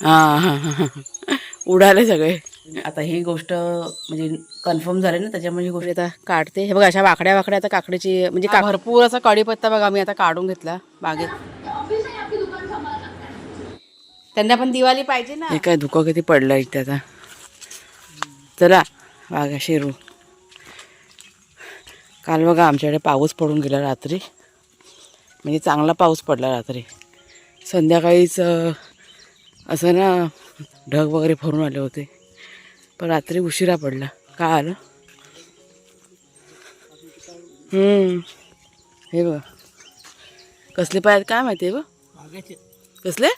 हां हां हां हां. उडाले सगळे. आता ही गोष्ट म्हणजे कन्फर्म झाली ना त्याच्यामुळे ही गोष्ट आता काढते. हे बघा अशा वाकड्या वाकड्या आता काकडीची म्हणजे का भरपूर असा कढीपत्ता बघा मी आता काढून घेतला बागेत. त्यांना पण दिवाळी पाहिजे ना. हे काय धुकं किती पडलं इथे आता. चला वाघा शेरू. काल बघा आमच्याकडे पाऊस पडून गेला रात्री. म्हणजे चांगला पाऊस पडला रात्री. संध्याकाळीच असं ना ढग वगैरे भरून आले होते. पण रात्री उशिरा पडला. का आलं? हम्म. हे बघ. कसले पाय काय माहिती आहे बघ? कसले?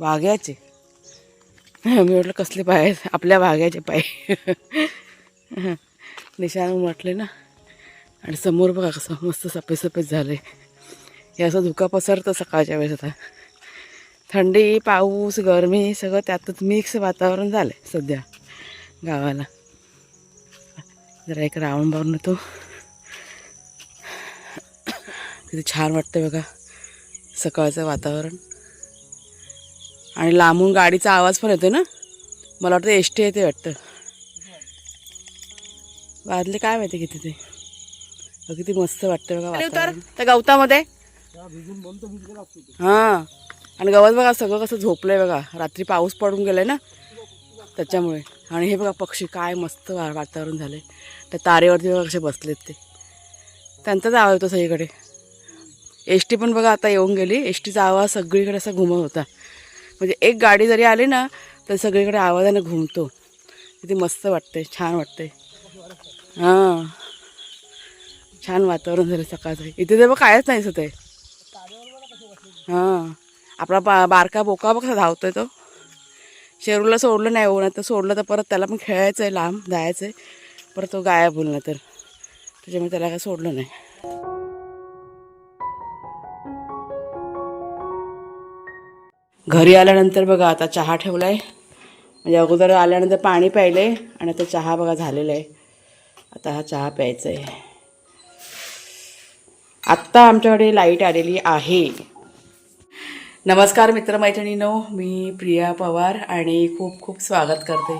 वाघ्याचे. मी म्हटलं कसले पाय आहेत आपल्या वाघ्याचे पाय. निशाण म्हटले ना. आणि समोर बघा कसं मस्त सफेद सफेद झालं हे असं धुका पसरतं सकाळच्या वेळेस आता. थंडी पाऊस गरमी सगळं त्यातच मिक्स वातावरण झालं आहे सध्या गावाला. जरा एक राऊंड मारून येतो. किती छान वाटतं बघा सकाळचं वातावरण. आणि लांबून गाडीचा आवाज पण येतो ना? मला वाटतं एस टी येते वाटतं. वाजले काय माहिती किती ते? किती मस्त वाटतं बघा वातावरण. त्या गवतामध्ये. हां. आणि गवत बघा सगळं कसं झोपलंय बघा. रात्री पाऊस पडून गेलाय ना त्याच्यामुळे. आणि हे बघा पक्षी काय मस्त वा वातावरण झालंय. त्या तारेवरती बघा कसे बसलेत ते. त्यांचाच आवाज होता सगळीकडे. एस टी पण बघा आता येऊन गेली. एस टीचा आवाज सगळीकडे असा घुमत होता. म्हणजे एक गाडी जरी आली ना तर सगळीकडे आवाजाने घुमतो. किती मस्त वाटतंय छान वाटतंय. हां. छान वातावरण झालं सकाळचं. इथे तर बघ कायच नाही होत आहे. हां. आपला बा बारका बोका बघा धावतो धावतोय तो. शेरूला सोडलं नाही हो तर सोडलं तर परत त्याला पण खेळायचं आहे लांब जायचं आहे परत तो गायब होईल ना तर त्याच्यामुळे त्याला काय सोडलं नाही. घरी आल्यानंतर बघा आता चहा ठेवला आहे म्हणजे अगोदर आल्यानंतर पाणी प्यायलं आहे आणि आता चहा बघा झालेला आहे. आता हा चहा प्यायचा आहे आत्ता आमच्याकडे लाइट आलेली आहे. नमस्कार मित्रमैत्रिणींनो मी प्रिया पवार आणि खूप खूप स्वागत करते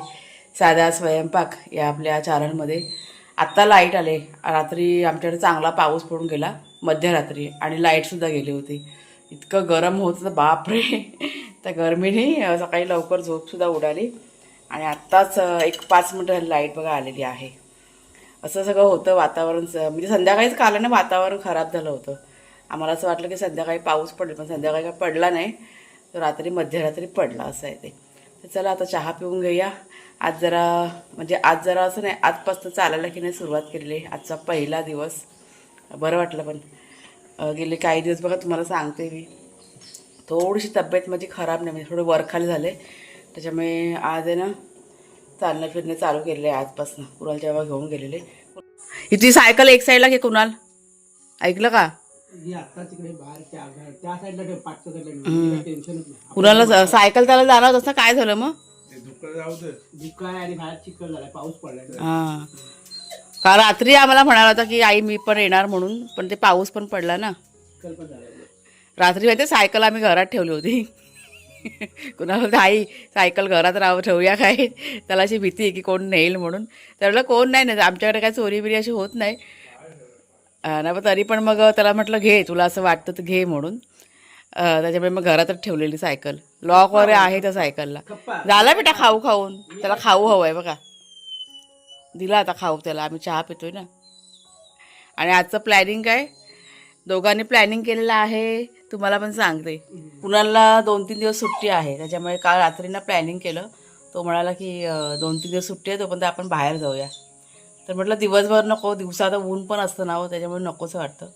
साधा स्वयंपाक या आपल्या चॅनलमध्ये आत्ता लाइट आले. रात्री आमच्याकडे चांगला पाऊस पडून गेला मध्यरात्री आणि लाईटसुद्धा गेली होती. इतकं गरम होतं तर बापरे! त्या गरमीने सकाळी लवकर झोपसुद्धा उडाली. आणि आत्ताच एक पाच मिनटं लाइट बघा आलेली आहे. असं सगळं होतं वातावरण म्हणजे संध्याकाळीच कालानं वातावरण खराब झालं होतं. आम्हाला असं वाटलं की संध्याकाळी पाऊस पडेल पण संध्याकाळी काय पडला नाही. तर रात्री मध्यरात्री पडला असं आहे ते. तर चला आता चहा पिऊन घेऊया. आज जरा म्हणजे आज जरा असं नाही आजपासून चालायला की नाही सुरुवात केलेली. आजचा पहिला दिवस. बरं वाटलं पण. गेले काही दिवस बघा तुम्हाला सांगते मी. थोडीशी तब्येत माझी खराब नाही म्हणजे थोडं वरखाली झाले त्याच्यामुळे आज आहे ना चालणं फिरणं चालू केलेलं आहे आजपासून. कुणाल जेव्हा घेऊन गेलेले. इथली सायकल एक साईडला घे कुणाल? ऐकलं का? ही कुणाला सायकल त्याला जाणार होतं काय झालं मग? हां. का रात्री आम्हाला म्हणाला होता की आई मी पण येणार म्हणून पण ते पाऊस पण पडला ना. रात्री माहिती सायकल आम्ही घरात ठेवली होती. कुणाला आई सायकल घरात राहू ठेवूया काय? त्याला अशी भीती आहे की कोण नेईल म्हणून. त्याला कोण नाही ना आमच्याकडे काय चोरी बिरी अशी होत नाही. ना पण तरी पण मग त्याला म्हटलं घे तुला असं वाटतं तर घे म्हणून. अं, त्याच्यामुळे मग घरातच ठेवलेली सायकल. लॉक वगैरे आहे त्या सायकलला. झाला बेटा खाऊ खाऊन. त्याला खाऊ हवं आहे बघा. दिला आता खाऊ त्याला. आम्ही चहा पितोय ना. आणि आजचं प्लॅनिंग काय? दोघांनी प्लॅनिंग केलेलं आहे. तुम्हाला पण सांगते. कुणाला दोन तीन दिवस सुट्टी आहे. त्याच्यामुळे काल रात्रीनं प्लॅनिंग केलं. तो म्हणाला की दोन तीन दिवस सुट्टी आहे तोपर्यंत आपण बाहेर जाऊया. तर म्हटलं दिवसभर नको दिवसा आता ऊन पण असतं ना हो त्याच्यामुळे नकोच वाटतं.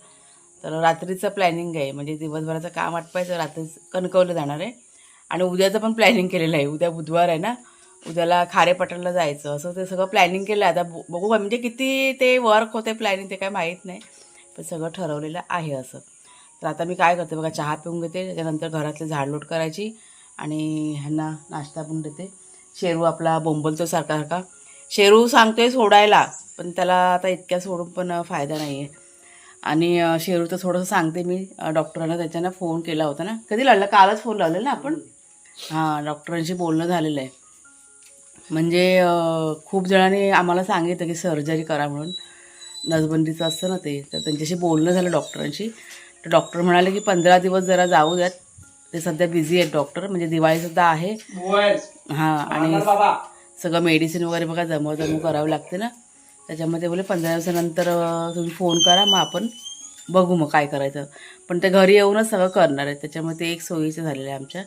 तर रात्रीचं प्लॅनिंग आहे म्हणजे दिवसभराचं काम आटपायचं रात्री कणकवलं जाणार आहे. आणि उद्याचं पण प्लॅनिंग केलेलं आहे उद्या बुधवार आहे ना उद्याला खारेपाटणला जायचं असं ते सगळं प्लॅनिंग केलं आहे. आता बघू का म्हणजे किती ते वर्क होते प्लॅनिंग ते काय माहीत नाही पण सगळं ठरवलेलं आहे असं. तर आता मी काय करते बघा चहा पिऊन घेते त्याच्यानंतर घरातले झाडलोट करायची आणि ह्यांना नाश्ता पण देते. शेरू आपला बोंबलतो सारखा सारखा. शेरू सांगतोय सोडायला पण त्याला आता इतक्या सोडून पण फायदा नाही आहे आणि अं, शेरूचं थोडंसं सांगते मी डॉक्टरांना त्याच्यानं फोन केला होता ना. कधी लावला कालच फोन लावलेला ना आपण? हां डॉक्टरांशी बोलणं झालेलं आहे. म्हणजे खूप जणांनी आम्हाला सांगितलं की सर्जरी करा म्हणून. नसबंदीचं असतं ना ते. तर त्यांच्याशी बोलणं झालं डॉक्टरांशी. तर डॉक्टर म्हणाले की पंधरा दिवस जरा जाऊ द्यात. ते सध्या बिझी आहेत डॉक्टर. म्हणजे दिवाळीसुद्धा आहे. हां आणि सगळं मेडिसिन वगैरे बघा जमव जमू करावं लागते ना. त्याच्यामध्ये बोले पंधरा दिवसानंतर तुम्ही फोन करा मग आपण बघू मग काय करायचं. पण ते घरी येऊनच सगळं करणार आहे त्याच्यामुळे ते एक सोयीचं झालेलं आहे आमच्या.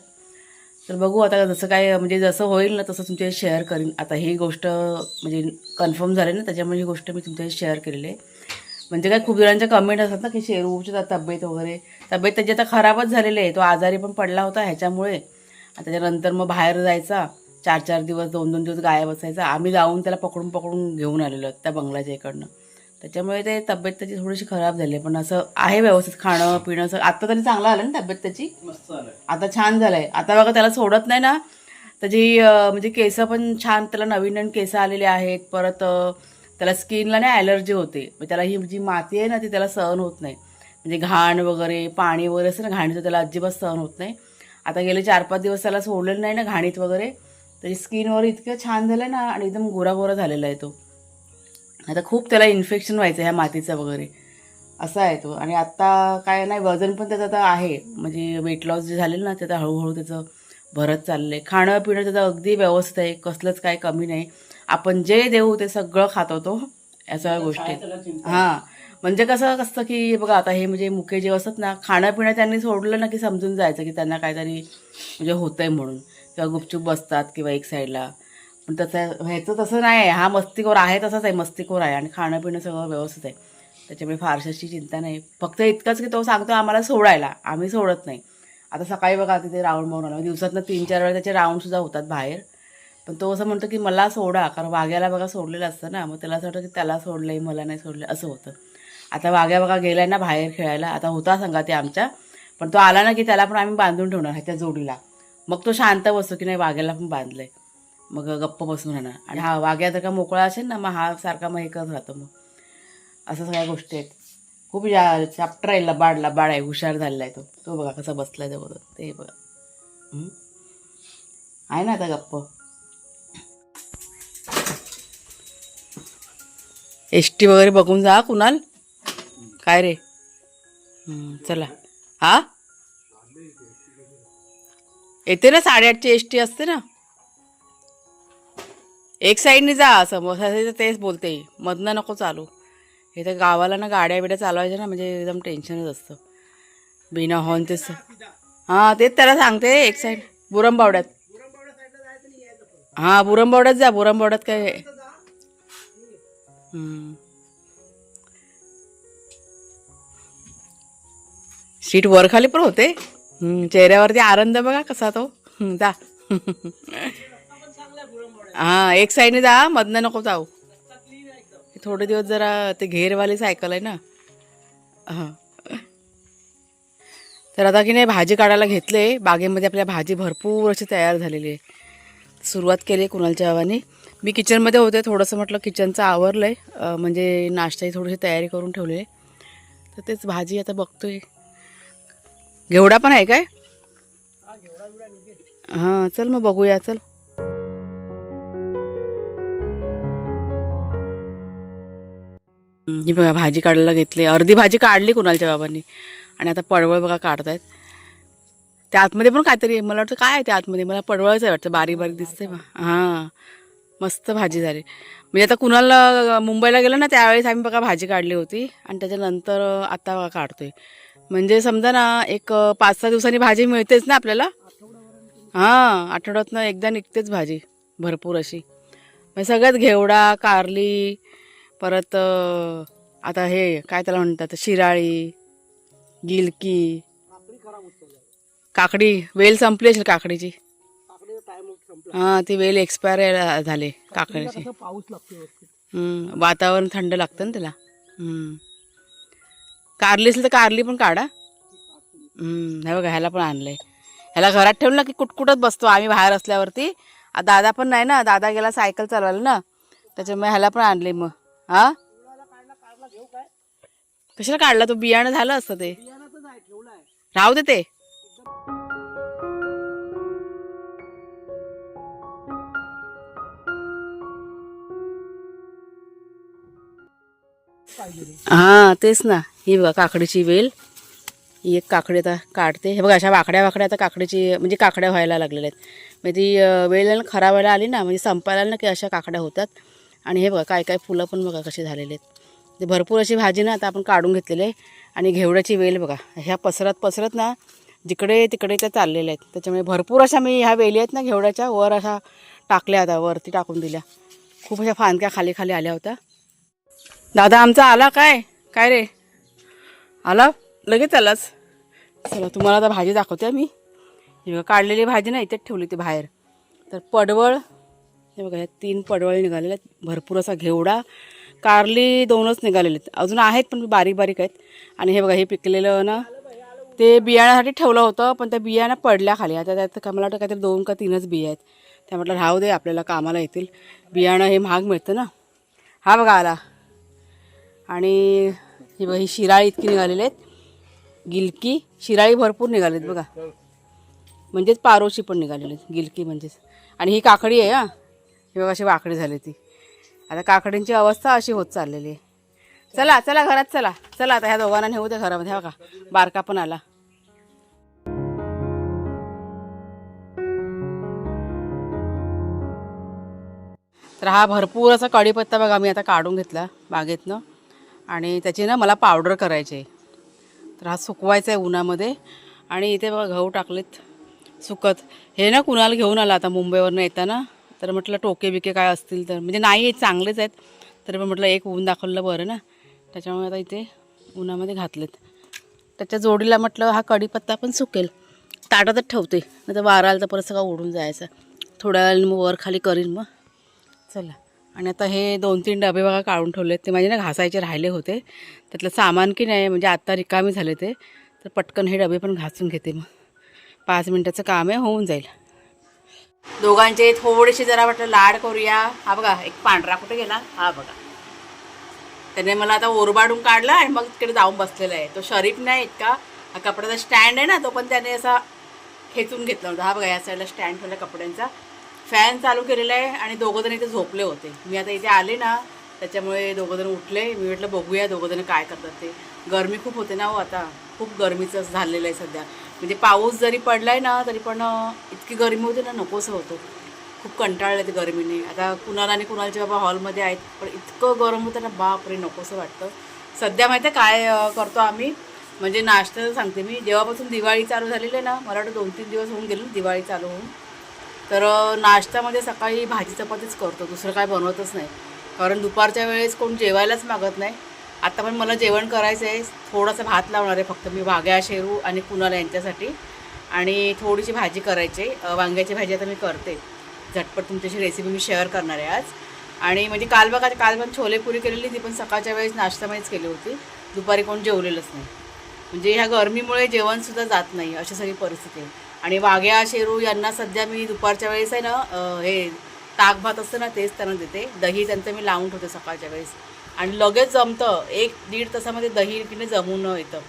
तर बघू आता जसं काय म्हणजे जसं होईल ना तसं तुमच्या शेअर करीन. आता ही गोष्ट म्हणजे कन्फर्म झाली ना त्याच्यामुळे ही गोष्ट मी तुमच्याशी शेअर केलेली आहे. म्हणजे काय खूप जणांच्या कमेंट असतात ना की शेरूची तब्येत वगैरे. तब्येत त्याची आता खराबच झालेली आहे. तो आजारी पण पडला होता ह्याच्यामुळे. त्याच्यानंतर मग बाहेर जायचा. चार चार दिवस दोन दोन दिवस गायब असायचा. आम्ही जाऊन त्याला पकडून पकडून घेऊन आलेलो त्या बंगल्याच्या इकडनं त्याच्यामुळे ते तब्येत त्याची थोडीशी खराब झाली. आहे. पण असं आहे व्यवस्थित खाणं पिणं असं आत्ता तरी चांगलं आलं ना तब्येत त्याची? मस्त झालं आता छान झालंय. आता बघा त्याला सोडत नाही ना. त्याची म्हणजे केस पण छान त्याला नवीन नवीन केस आलेले आहेत. परत त्याला स्किनला नाही ॲलर्जी होते. त्याला ही जी माती आहे ना ती त्याला सहन होत नाही. म्हणजे घाण वगैरे पाणी वगैरे असं ना घाणीचं त्याला अजिबात सहन होत नाही. आता गेले चार पाच दिवस त्याला सोडलेलं नाही ना घाणीत वगैरे. त्याची स्किन वगैरे इतकं छान झालं ना आणि एकदम गोरा गोरा झालेला आहे तो. आता खूप त्याला इन्फेक्शन व्हायचं ह्या मातीचं वगैरे. असा आहे तो. आणि आत्ता काय नाही वजन पण त्याचं आता आहे. म्हणजे वेट लॉस जे झालेलं ना ते आता हळूहळू त्याचं भरत चाललं आहे खाणं पिणं त्याचं अगदी व्यवस्थित आहे. कसलंच काय कमी नाही. आपण जे देऊ ते सगळं खातो तो. या सगळ्या गोष्टी हां. म्हणजे कसं असतं की बघा आता हे म्हणजे मुके जे असतात ना खाणं पिणं त्यांनी सोडलं ना की समजून जायचं की त्यांना काहीतरी म्हणजे होतं आहे म्हणून. किंवा गुपचूप बसतात किंवा एक साईडला. पण तसं ह्याचं तसं नाही आहे हा मस्तीखोर आहे तसाच आहे. मस्तीखोर आहे. आणि खाणं पिणं सगळं व्यवस्थित आहे. त्याच्यामुळे फारशाची चिंता नाही. फक्त इतकंच की तो सांगतो आम्हाला सोडायला. आम्ही सोडत नाही. आता सकाळी बघा तिथे राऊंड मारून आला. दिवसातनं तीन चार वेळा त्याचे राऊंडसुद्धा होतात बाहेर. पण तो असं म्हणतो की मला सोडा. कारण वाघ्याला बघा सोडलेलं असतं ना. मग त्याला असं वाटतं की त्याला सोडलं आहे मला नाही सोडलं असं होतं. आता वाघ्या बघा गेलाय ना बाहेर खेळायला. आता होता सांगा ते आमच्या. पण तो आला ना की त्याला पण आम्ही बांधून ठेवणार ह्याच्या जोडीला. मग तो शांत बसतो की नाही वाघ्याला पण बांधलंय. मग गप्प बसून राहणार. आणि हा वाघ्या जर का मोकळा असेल ना मग हा सारखा मग हे करत राहतो मग. असं सगळ्या गोष्टी आहेत. खूप या चॅप्टर आहे लबाड लबाड आहे हुशार झालेला आहे तो. तो बघा कसा बसला आहे जवळ ते बघा. आहे ना आता गप्प. एस टी वगैरे बघून जा कुणाल. काय रे? चला. हा? येते ना साडेआठची एस टी असते ना? एक साईडने जा समोसा तेच बोलते. मधनं नको चालू. हे तर गावाला ना गाड्या बिड्या चालवायच्या ना म्हणजे एकदम टेन्शनच असतं. बिना हॉर्न तेच हां तेच त्याला सांगते एक साईड. बुरंबावड्यात. हां बुरंबावड्यात जा बुरंबावड्यात काय सीट वर खाली पण होते. चेहऱ्यावरती आनंद बघा कसा तो. जा. हां एक साईडने जा मधनं नको जाऊ. थोडे दिवस जरा ते घेरवाली सायकल आहे ना. हां. तर आता की नाही भाजी काढायला घेतले. बागेमध्ये आपल्या भाजी भरपूर अशी तयार झालेली आहे. सुरुवात केली आहे कुणालच्या गावाने मी किचनमध्ये होते थोडंसं म्हटलं किचनचं आवरलं आहे म्हणजे नाश्ताची थोडीशी तयारी करून ठेवलेली आहे. तर तेच भाजी आता बघतोय. घेवडा पण आहे काय? हां चल मग बघूया चल. हं, बघा भाजी काढायला घेतली. अर्धी भाजी काढली कुणालच्या बाबांनी. आणि आता पडवळ बघा काढतायत. त्या आतमध्ये पण काहीतरी. मला वाटतं काय आहे त्या आतमध्ये? मला पडवळच आहे वाटतं. बारीक बारीक दिसते बा हां मस्त भाजी झाली. म्हणजे आता कुणाला मुंबईला गेलं ना त्यावेळेस आम्ही बघा भाजी काढली होती. आणि त्याच्यानंतर आता बघा काढतोय. म्हणजे समजा ना एक पाच सहा दिवसांनी भाजी मिळतेच ना आपल्याला? हां आठवड्यातनं एकदा निघतेच भाजी भरपूर अशी. म्हणजे सगळ्यात घेवडा कारली परत आता हे काय त्याला म्हणतात शिराळी गिलकी काकडी वेल संपली असेल काकडीची. हां ती वेल एक्सपायर झाले काकडीची. वातावरण थंड लागतं ना त्याला. हम्म. कारली असेल तर कारली पण काढा. हे बघा ह्याला पण आणलंय. ह्याला घरात ठेवलं ना की कुटकुटत बसतो आम्ही बाहेर असल्यावरती. दादा पण नाही ना दादा गेला सायकल चालवायला ना. त्याच्यामुळे ह्याला पण आणले मग. हा? कशाला काढला तो? बियाणं झालं असतं ते. आहे. राहू दे ते. हां तेच ना. ही बघा काकडीची वेल. ही एक काकडी आता काढते. हे बघा अशा वाकड्या वाकड्या आता काकडीची म्हणजे काकड्या व्हायला लागलेल्या आहेत. म्हणजे ती अं, वेळ आहे खरा आली ना म्हणजे संपायला ना की अशा काकड्या होतात. आणि हे बघा काय काय फुलं पण बघा कशी झालेले आहेत. ते भरपूर अशी भाजी ना आता आपण काढून घेतलेली आहे. आणि घेवड्याची वेल बघा ह्या पसरत पसरत ना जिकडे तिकडे त्या चाललेल्या आहेत. त्याच्यामुळे भरपूर अशा मी ह्या वेली आहेत ना घेवड्याच्या वर अशा टाकल्या आता वरती टाकून दिल्या. खूप अशा फांदक्या खाली खाली आल्या होत्या. दादा आमचा आला काय? काय रे? आला? लगेच आलाच चला तुम्हाला आता भाजी दाखवते मी. हे बघा काढलेली भाजी ना इथेच ठेवली ती बाहेर. तर पडवळ हे बघा ह्या तीन पडवळ निघालेले आहेत. भरपूर असा घेवडा. कारली दोनच निघालेले आहेत. अजून आहेत पण बारीक बारीक आहेत. आणि हे बघा हे पिकलेलं ना ते बियाण्यासाठी ठेवलं होतं पण त्या बियाणं पडल्या खाली. आता त्यात का मला वाटतं काहीतरी दोन का तीनच बिया आहेत. त्या म्हटलं राहू दे आपल्याला कामाला येतील. बियाणं हे महाग मिळतं ना. हा बघा आला. आणि ही ही शिराळी इतकी निघालेली आहेत. गिलकी शिराळी भरपूर निघालेत बघा. म्हणजेच पारोशी पण निघालेली आहेत गिलकी म्हणजेच. आणि ही काकडी आहे हां. ही बघा अशी वाकडी झाली ती. आता काकडींची अवस्था अशी होत चाललेली आहे. चला चला घरात चला. चला आता ह्या दोघांना नेऊ त्या घरामध्ये हा बघा. बारका पण आला. तर हा भरपूर असा कढीपत्ता बघा मी आता काढून घेतला बागेतनं. आणि त्याची ना मला पावडर करायची. आहे तर हा सुकवायचा आहे उन्हामध्ये. आणि इथे बघा गहू टाकलेत. सुकत. हे ना कुणाला घेऊन आला आता मुंबईवरनं येताना. तर म्हटलं टोके बिके काय असतील तर. म्हणजे नाही चांगलेच आहेत. तरी पण म्हटलं एक ऊन दाखवलं बरं ना. त्याच्यामुळे आता इथे उन्हामध्ये घातलेत. त्याच्या जोडीला म्हटलं हा कढीपत्ता पण सुकेल. ताटातच ठेवते. नाही तर वारा आला तर परत सगळं ओढून जायचं. थोड्या वेळाने मग वर खाली करीन मग. चला. आणि आता हे दोन तीन डबे बघा काढून ठेवले ते माझे ना घासायचे राहिले होते. त्यातलं सामान की नाही म्हणजे आत्ता रिकामी झाले ते. तर पटकन हे डबे पण घासून घेते मग. पाच मिनटाचं काम आहे होऊन जाईल. दोघांचे थोडेसे जरा वाटलं लाड करूया. हा बघा एक पांढरा कुठे गेला? हा बघा. त्याने मला आता ओरबाडून काढला आणि मग तिकडे जाऊन बसलेला आहे. तो शरीफ नाही इतका. हा कपड्याचा स्टँड आहे ना तो पण त्याने असा खेचून घेतला होता. हा बघा या साईडला स्टँड ठेवला कपड्यांचा. फॅन चालू केलेला आहे आणि दोघं जण इथे झोपले होते. मी आता इथे आले ना त्याच्यामुळे दोघं जण उठले. मी म्हटलं बघूया दोघंजण काय करतात ते. गरमी खूप होते ना हो आता. खूप गरमीचं झालेलं आहे सध्या. म्हणजे पाऊस जरी पडला आहे ना तरी पण इतकी गरमी होते ना नकोसं होतं. खूप कंटाळलं ते गरमीने. आता कुणाला आणि कुणालच्या बाबा हॉलमध्ये आहेत पण इतकं गरम होतं ना बापरे नकोसं वाटतं. सध्या माहिती आहे काय करतो आम्ही? म्हणजे नाश्ता सांगते मी. जेव्हापासून दिवाळी चालू झालेली आहे ना मला वाटतं दोन तीन दिवस होऊन गेलो दिवाळी चालू होऊन. तर नाश्त्यामध्ये सकाळी भाजी चपातीच करतो दुसरं काय बनवतच नाही. कारण दुपारच्या वेळेस कोण जेवायलाच मागत नाही. आता पण मला जेवण करायचं आहे थोडासा भात लावणार आहे फक्त मी वाघ्या शेरू आणि कुणाला यांच्यासाठी. आणि थोडीशी भाजी करायची आहे. वांग्याची भाजी आता मी करते. झटपट तुमच्याशी रेसिपी मी शेअर करणार आहे आज. आणि म्हणजे काल बघा काल पण छोलेपुरी केलेली ती पण सकाळच्या वेळेस नाश्त्यामध्येच केली होती. दुपारी कोण जेवलेलंच नाही. म्हणजे ह्या गरमीमुळे जेवणसुद्धा जात नाही अशी सगळी परिस्थिती आहे. आणि वाघ्या शेरू यांना सध्या मी दुपारच्या वेळेस आहे ना हे ताक भात असतं ना तेच त्यांना देते. दही त्यांचं मी लावून ठेवते सकाळच्या वेळेस. आणि लगेच जमतं. एक दीड तासामध्ये दही इकडे जमून येतं.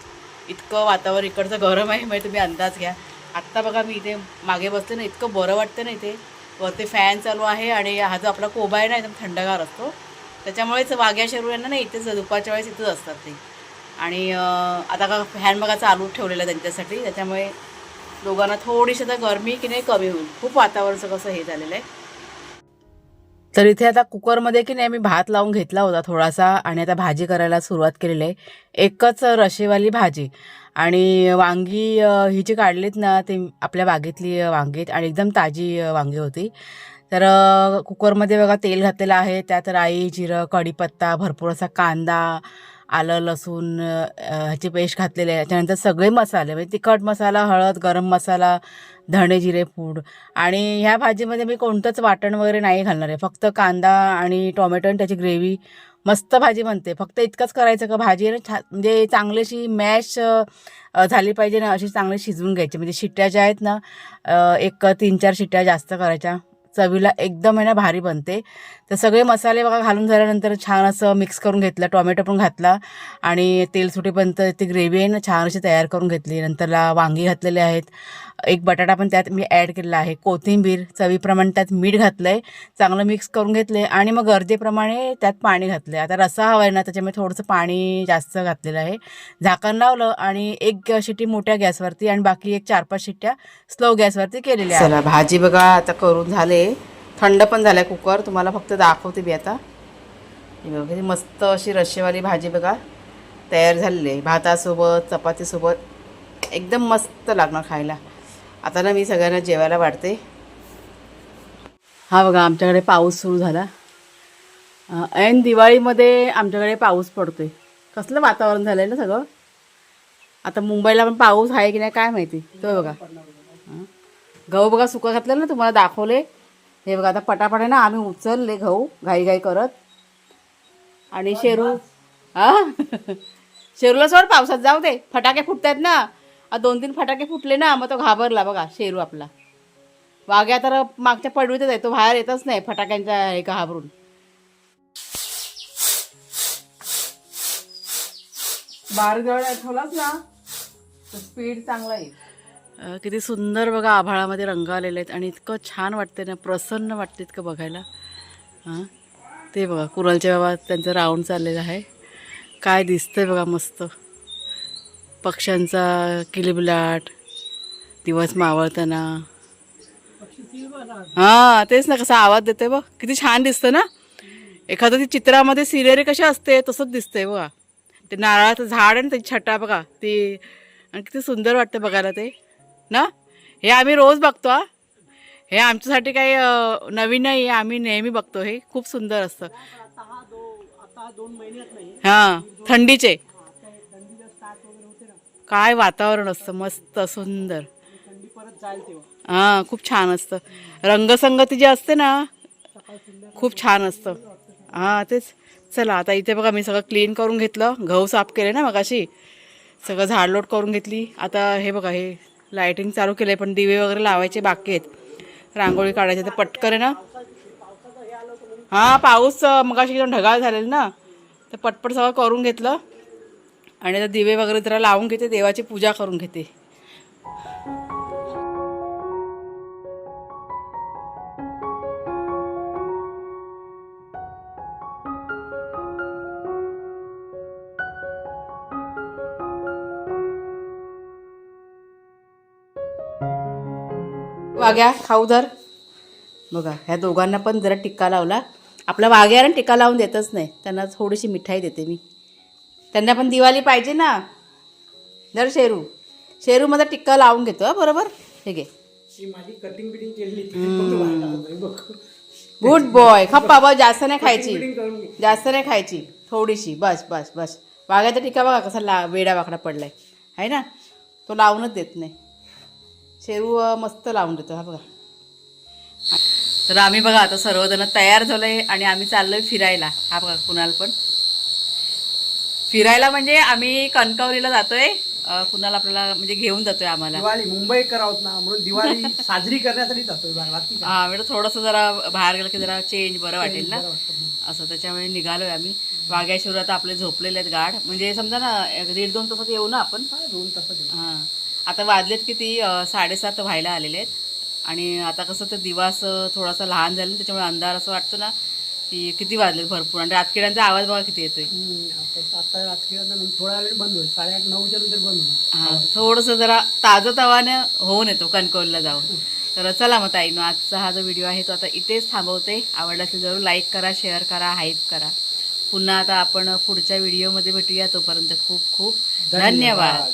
इतकं वातावरण इकडचं गरम आहे म्हणजे तुम्ही अंदाज घ्या. आत्ता बघा मी इथे मागे बसते ना इतकं बरं वाटतं ना इथे. वरती फॅन चालू आहे आणि हा जो आपला कोबा आहे ना एकदम थंडगार असतो. त्याच्यामुळेच वाघ्या शेरू यांना ना इथेच दुपारच्या वेळेस इथंच असतात ते. आणि आता का फॅन बघा चालू ठेवलेला आहे त्यांच्यासाठी. त्याच्यामुळे दोघांना थोडीशी आता गरमी की नाही कमी होईल. खूप वातावरणचं कसं हे झालेलं आहे. तर इथे आता कुकरमध्ये की नाही मी भात लावून घेतला होता थोडासा आणि आता भाजी करायला सुरुवात केलेली आहे. एकच रशेवाली भाजी आणि वांगी ही जी काढलीत ना ती आपल्या बागेतली वांगीत वांगी आणि एकदम ताजी वांगी होती. तर कुकरमध्ये बघा तेल घातलेलं आहे. त्यात राई जिरं कढीपत्ता भरपूर असा कांदा आलं लसूण ह्याची पेस्ट घातलेली. आहे त्याच्यानंतर सगळे मसाले म्हणजे तिखट मसाला हळद गरम मसाला धणे जिरे पूड. आणि ह्या भाजीमध्ये मी कोणतंच वाटण वगैरे नाही घालणार आहे. फक्त कांदा आणि टोमॅटो आणि त्याची ग्रेव्ही मस्त भाजी बनते. फक्त इतकंच करायचं का भाजी छा म्हणजे चांगलीशी मॅश झाली पाहिजे ना अशी चांगली शिजवून घ्यायची. म्हणजे शिट्ट्या ज्या आहेत ना एक तीन चार शिट्ट्या जास्त करायच्या. चवीला एकदम आहे ना भारी बनते. तर सगळे मसाले बघा घालून झाल्यानंतर छान असं मिक्स करून घेतलं टोमॅटो पण घातला आणि तेल सुटेपर्यंत ती ग्रेव्ही आहे ना छान अशी तयार करून घेतली. नंतरला वांगी घातलेले आहेत. एक बटाटा पण त्यात मी ॲड केलेला आहे. कोथिंबीर चवीप्रमाणे त्यात मीठ घातलं आहे चांगलं मिक्स करून घेतलं आहे आणि मग गरजेप्रमाणे त्यात पाणी घातलं आहे आता रस्सा हवा आहे ना त्याच्यामुळे थोडंसं पाणी जास्त घातलेलं आहे. झाकण लावलं आणि एक शिट्टी मोठ्या गॅसवरती आणि बाकी एक चार पाच शिट्ट्या स्लो गॅसवरती केलेल्या चला भाजी बघा आता करून झाले. थंड पण झालाय कुकर. तुम्हाला फक्त दाखवते मी आता. बघा मस्त अशी रश्शेवाली भाजी बघा. तयार झालेली आहे. भातासोबत चपातीसोबत. एकदम मस्त लागणार खायला. आता ना मी सगळ्यांना जेवायला वाढते. हा बघा आमच्याकडे पाऊस सुरू झाला. ऐन दिवाळीमध्ये आमच्याकडे पाऊस पडतोय. कसलं वातावरण झालं आहे ना सगळं? आता मुंबईला पण पाऊस आहे की नाही काय माहिती. तो बघा. गहू बघा सुकं घातलं ना तुम्हाला दाखवले. हे बघा आता पटापट ना आम्ही उचलले गहू घाईघाई करत. आणि शेरू हां शेरूला सोड पावसात जाऊ दे. फटाके फुटतायत ना. दोन तीन फटाके फुटले ना मग तो घाबरला बघा शेरू आपला. वाघ्या तर मागच्या पडवीतच आहे तो बाहेर येतच नाही फटाक्यांच्या हे घाबरून बारीक जवळ ठेवलाच ना? स्पीड चांगला आहे किती सुंदर बघा आभाळामध्ये रंग आलेले आहेत आणि इतकं छान वाटते ना प्रसन्न वाटते इतकं बघायला. हां ते बघा कुरालच्या बाबा त्यांचं राऊंड चाललेलं आहे. काय दिसतंय बघा मस्त. पक्ष्यांचा किलबिलाट दिवस मावळताना. हां तेच ना कसा आवाज देते बघ. किती छान दिसतं ना? एखादं ती चित्रामध्ये सिनेरी कशी असते तसंच दिसतंय बघा. ते नारळाचं झाड आहे ना त्याची छटा बघा. ती आणि किती सुंदर वाटतं बघायला ते. ना? हे आम्ही रोज बघतो हा. हे आमच्यासाठी काही नवीन नाही आहे आम्ही नेहमी बघतो. हे खूप सुंदर असतं. हां थंडीचे आता हे थंडीचा स्टार्ट वगैरे होते ना काय वातावरण असतं मस्त सुंदर. थंडी हां खूप छान असतं. रंगसंगती जी असते ना खूप छान असतं. हां तेच. चला आता इथे बघा मी सगळं क्लीन करून घेतलं. गहू साफ केले ना मगाशी. सगळं झाडलोट करून घेतली. आता हे बघा हे लायटिंग चालू केलं आहे पण दिवे वगैरे लावायचे बाकी आहेत. रांगोळी काढायचे तर पटकन आहे ना. हां पाऊस मगाशी एकदम ढगाळ झालेला ना. तर पटपट सगळं करून घेतलं. आणि आता दिवे वगैरे जरा लावून घेते देवाची पूजा करून घेते. वाग्या खाऊ धर. बघा ह्या दोघांना पण जरा टिक्का लावला. आपला वाग्याला टिक्का लावून देतच नाही. त्यांना थोडीशी मिठाई देते मी. त्यांना पण दिवाळी पाहिजे ना. धर शेरू. शेरू माझा टिक्का लावून घेतो हा बरोबर? हे घे. माझी कटिंग बिटिंग बघ. गुड बॉय खप्पा बस जास्त नाही खायची. जास्त नाही खायची. थोडीशी. बस बस बस. वाघाचा टिक्का बघा कसा ला वेडा वाकडा पडलाय. आहे ना? तो लावूनच देत नाही. शेरू मस्त लावून देतो हा बघा. तर आम्ही बघा आता सर्वजण तयार झालोय आणि आम्ही चाललोय फिरायला. हा बघा कुणाल पण. फिरायला म्हणजे आम्ही कणकवलीला जातोय. अं, कुणाल आपल्याला म्हणजे घेऊन जातोय आम्हाला. दिवाळी मुंबईकर आहोत ना म्हणून दिवाळी साजरी करण्यासाठी जातोय बाहेर बाकी काय? हा म्हणजे थोडंसं जरा बाहेर गेलं की जरा चेंज बरं वाटेल ना. बरं वाटतं मग. असं त्याच्यामुळे निघालोय आम्ही. वाघ्या शिवरात आपले झोपलेले आहेत गाड म्हणजे समजा ना एक दीड दोन तासात येऊ ना आपण? हा, दोन तासात येऊ. हां. आता वाजलेत किती? अं, साडेसात व्हायला आलेले आहेत. आणि आता कसं तर दिवस अं, थोडासा लहान झाला ना, त्याच्यामुळे अंधार असं वाटतं ना. की किती वाजलेत भरपूर आणि रातकिड्यांचा आवाज बघा किती येतोय. आता आता थोड्या वेळ बंद होईल. साडेआठ नऊच्या नंतर बंद होईल. हां थोडंसं जरा ताजं तवानं होऊन येतो कणकवलीला जाऊन. तर चला मग ताईनो आजचा हा जो व्हिडिओ आहे तो आता इथेच थांबवते. आवडला असेल जरूर लाईक करा शेअर करा हाईप करा. पुन्हा आता आपण पुढच्या व्हिडिओमध्ये भेटूया. तोपर्यंत खूप खूप धन्यवाद.